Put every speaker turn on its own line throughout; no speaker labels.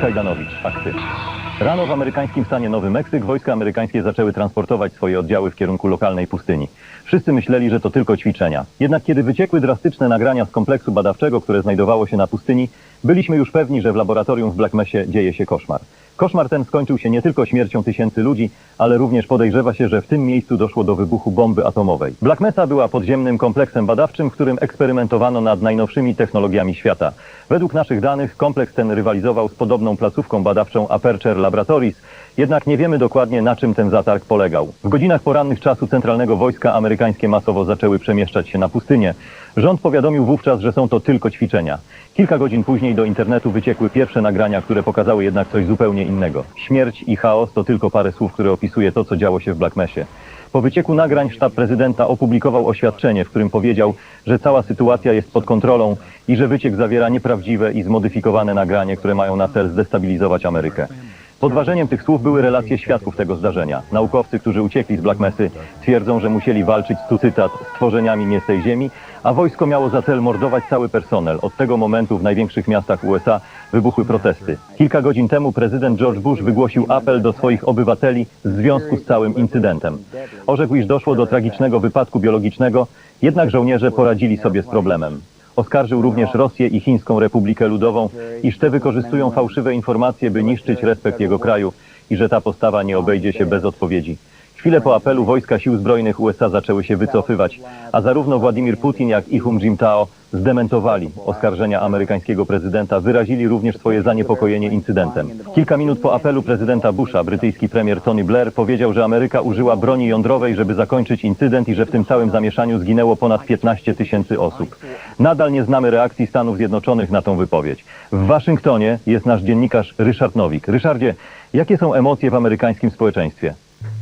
Kajdanowicz, akty. Rano w amerykańskim stanie Nowy Meksyk wojska amerykańskie zaczęły transportować swoje oddziały w kierunku lokalnej pustyni. Wszyscy myśleli, że to tylko ćwiczenia. Jednak kiedy wyciekły drastyczne nagrania z kompleksu badawczego, które znajdowało się na pustyni, byliśmy już pewni, że w laboratorium w Black Mesie dzieje się koszmar. Koszmar ten skończył się nie tylko śmiercią tysięcy ludzi, ale również podejrzewa się, że w tym miejscu doszło do wybuchu bomby atomowej. Black Mesa była podziemnym kompleksem badawczym, w którym eksperymentowano nad najnowszymi technologiami świata. Według naszych danych kompleks ten rywalizował z podobną placówką badawczą Aperture Laboratories, jednak nie wiemy dokładnie na czym ten zatarg polegał. W godzinach porannych czasu centralnego wojska amerykańskie masowo zaczęły przemieszczać się na pustynię. Rząd powiadomił wówczas, że są to tylko ćwiczenia. Kilka godzin później do internetu wyciekły pierwsze nagrania, które pokazały jednak coś zupełnie innego. Śmierć i chaos to tylko parę słów, które opisuje to, co działo się w Black Mesie. Po wycieku nagrań sztab prezydenta opublikował oświadczenie, w którym powiedział, że cała sytuacja jest pod kontrolą i że wyciek zawiera nieprawdziwe i zmodyfikowane nagranie, które mają na cel zdestabilizować Amerykę. Podważeniem tych słów były relacje świadków tego zdarzenia. Naukowcy, którzy uciekli z Black Mesy, twierdzą, że musieli walczyć, tu cytat, z tworzeniami z ziemi, a wojsko miało za cel mordować cały personel. Od tego momentu w największych miastach USA wybuchły protesty. Kilka godzin temu prezydent George Bush wygłosił apel do swoich obywateli w związku z całym incydentem. Orzekł, iż doszło do tragicznego wypadku biologicznego, jednak żołnierze poradzili sobie z problemem. Oskarżył również Rosję i Chińską Republikę Ludową, iż te wykorzystują fałszywe informacje, by niszczyć respekt jego kraju i że ta postawa nie obejdzie się bez odpowiedzi. Chwilę po apelu wojska sił zbrojnych USA zaczęły się wycofywać, a zarówno Władimir Putin, jak i Hum Jintao zdementowali oskarżenia amerykańskiego prezydenta, wyrazili również swoje zaniepokojenie incydentem. Kilka minut po apelu prezydenta Busha, brytyjski premier Tony Blair powiedział, że Ameryka użyła broni jądrowej, żeby zakończyć incydent i że w tym całym zamieszaniu zginęło ponad 15 tysięcy osób. Nadal nie znamy reakcji Stanów Zjednoczonych na tą wypowiedź. W Waszyngtonie jest nasz dziennikarz Ryszard Nowik. Ryszardzie, jakie są emocje w amerykańskim społeczeństwie?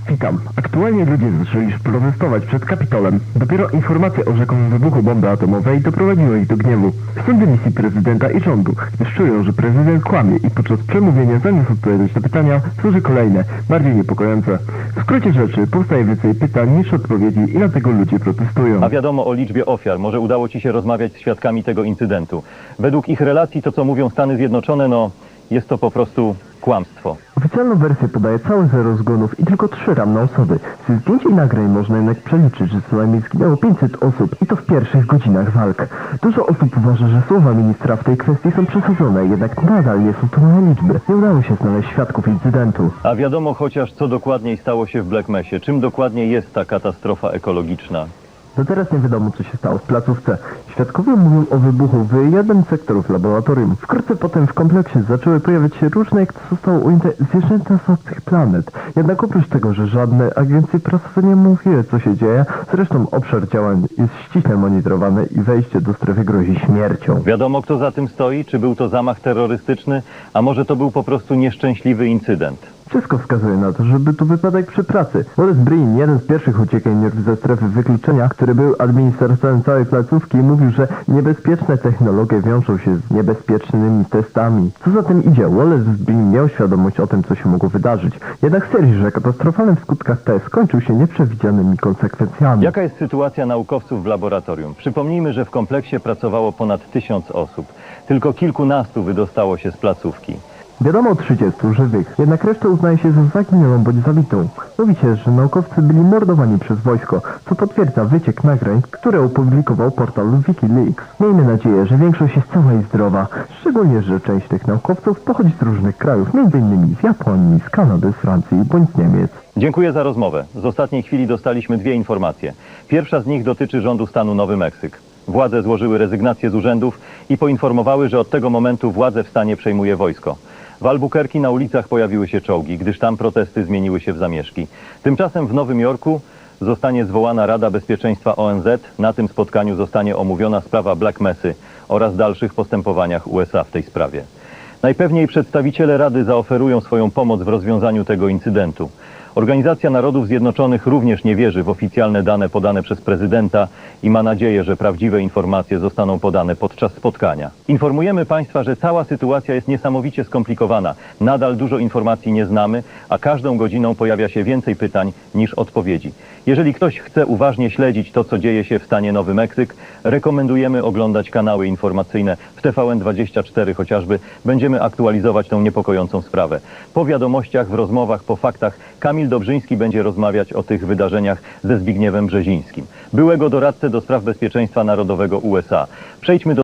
Witam. Aktualnie ludzie zaczęli protestować przed Kapitolem. Dopiero informacje o rzekomym wybuchu bomby atomowej doprowadziły ich do gniewu. Są dymisji prezydenta i rządu, gdyż czują, że prezydent kłamie i podczas przemówienia zamiast odpowiadać na pytania, służy kolejne, bardziej niepokojące. W skrócie rzeczy powstaje więcej pytań niż odpowiedzi i dlatego ludzie protestują.
A wiadomo o liczbie ofiar. Może udało Ci się rozmawiać z świadkami tego incydentu. Według ich relacji, to co mówią Stany Zjednoczone, no jest to po prostu kłamstwo.
Oficjalną wersję podaje cały zero zgonów i tylko trzy ranne osoby. Z zdjęć i nagrań można jednak przeliczyć, że co najmniej zginęło 500 osób i to w pierwszych godzinach walk. Dużo osób uważa, że słowa ministra w tej kwestii są przesadzone, jednak nadal nie są to małe liczby. Nie udało się znaleźć świadków incydentu.
A wiadomo chociaż, co dokładniej stało się w Black Mesie. Czym dokładnie jest ta katastrofa ekologiczna?
Do teraz nie wiadomo, co się stało w placówce. Świadkowie mówią o wybuchu w jednym z sektorów laboratorium. Wkrótce potem w kompleksie zaczęły pojawiać się różne, jak to zostało ujęte, zwierzęta z obcych planet. Jednak oprócz tego, że żadne agencje prasowe nie mówiły, co się dzieje, zresztą obszar działań jest ściśle monitorowany i wejście do strefy grozi śmiercią.
Wiadomo, kto za tym stoi? Czy był to zamach terrorystyczny? A może to był po prostu nieszczęśliwy incydent?
Wszystko wskazuje na to, że był to wypadek przy pracy. Boris Breen, jeden z pierwszych uciekinierów ze strefy wykluczenia, który był administratorem całej placówki, mówił, że niebezpieczne technologie wiążą się z niebezpiecznymi testami. Co za tym idzie, Wallace Breen miał świadomość o tym, co się mogło wydarzyć. Jednak stwierdził, że katastrofalny w skutkach test skończył się nieprzewidzianymi konsekwencjami.
Jaka jest sytuacja naukowców w laboratorium? Przypomnijmy, że w kompleksie pracowało ponad tysiąc osób. Tylko kilkunastu wydostało się z placówki.
Wiadomo o 30 żywych, jednak resztę uznaje się za zaginioną bądź zabitą. Mówi się, że naukowcy byli mordowani przez wojsko, co potwierdza wyciek nagrań, które opublikował portal Wikileaks. Miejmy nadzieję, że większość jest cała i zdrowa, szczególnie, że część tych naukowców pochodzi z różnych krajów, m.in. z Japonii, z Kanady, z Francji bądź z Niemiec.
Dziękuję za rozmowę. Z ostatniej chwili dostaliśmy dwie informacje. Pierwsza z nich dotyczy rządu stanu Nowy Meksyk. Władze złożyły rezygnację z urzędów i poinformowały, że od tego momentu władzę w stanie przejmuje wojsko. W Albuquerque na ulicach pojawiły się czołgi, gdyż tam protesty zmieniły się w zamieszki. Tymczasem w Nowym Jorku zostanie zwołana Rada Bezpieczeństwa ONZ. Na tym spotkaniu zostanie omówiona sprawa Black Mesy oraz dalszych postępowaniach USA w tej sprawie. Najpewniej przedstawiciele Rady zaoferują swoją pomoc w rozwiązaniu tego incydentu. Organizacja Narodów Zjednoczonych również nie wierzy w oficjalne dane podane przez prezydenta i ma nadzieję, że prawdziwe informacje zostaną podane podczas spotkania. Informujemy Państwa, że cała sytuacja jest niesamowicie skomplikowana. Nadal dużo informacji nie znamy, a każdą godziną pojawia się więcej pytań niż odpowiedzi. Jeżeli ktoś chce uważnie śledzić to, co dzieje się w stanie Nowy Meksyk, rekomendujemy oglądać kanały informacyjne w TVN24 chociażby. Będziemy aktualizować tę niepokojącą sprawę. Po wiadomościach, w rozmowach, po faktach Kamil Dobrzyński będzie rozmawiać o tych wydarzeniach ze Zbigniewem Brzezińskim, byłego doradcę do spraw bezpieczeństwa narodowego USA. Przejdźmy do